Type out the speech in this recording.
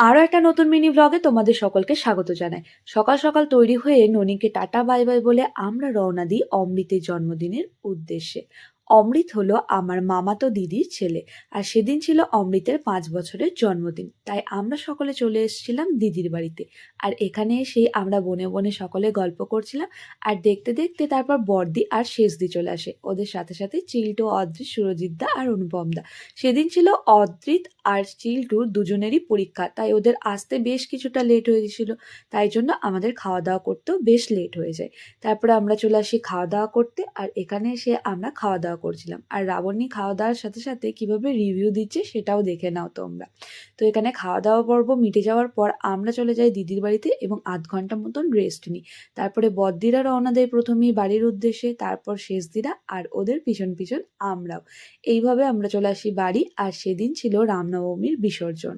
আরও একটা নতুন মিনি ব্লগে তোমাদের সকলকে স্বাগত জানাই। সকাল সকাল তৈরি হয়ে ননীকে টাটা বাই বাই বলে আমরা রওনা দিই অমৃতের জন্মদিনের উদ্দেশ্যে। অমৃত হলো আমার মামাতো দিদির ছেলে, আর সেদিন ছিল অমৃতের পাঁচ বছরের জন্মদিন। তাই আমরা সকলে চলে এসেছিলাম দিদির বাড়িতে। আর এখানে এসেই আমরা বনে বনে সকলে গল্প করছিলাম, আর দেখতে দেখতে তারপর বর্দি আর শেষদি চলে আসে। ওদের সাথে সাথে চিল্টো অদ্রিত সুরজিৎদা আর অনুপমদা সেদিন ছিল অদ্রিত আর চিল্টুর দুজনেরই পরীক্ষা, তাই ওদের আসতে বেশ কিছুটা লেট হয়ে গেছিল। তাই জন্য আমাদের খাওয়া দাওয়া করতেও বেশ লেট হয়ে যায়। তারপরে আমরা চলে আসি খাওয়া দাওয়া করতে, আর এখানে এসে আমরা খাওয়া দাওয়া করছিলাম। আর রাবণী খাওয়া দাওয়ার সাথে সাথে কীভাবে রিভিউ দিচ্ছে সেটাও দেখে নাও তোমরা। তো এখানে খাওয়া দাওয়া পর্ব মিটে যাওয়ার পর আমরা চলে যাই দিদির বাড়িতে এবং আধ ঘণ্টা মতন রেস্ট নিই। তারপরে বদ্দিরা রওনা দেয় প্রথমেই বাড়ির উদ্দেশ্যে, তারপর শেষ দিরা আর ওদের পিছন পিছন আমরাও। এইভাবে আমরা চলে আসি বাড়ি আর সেদিন ছিল রামনবমীর বিসর্জন।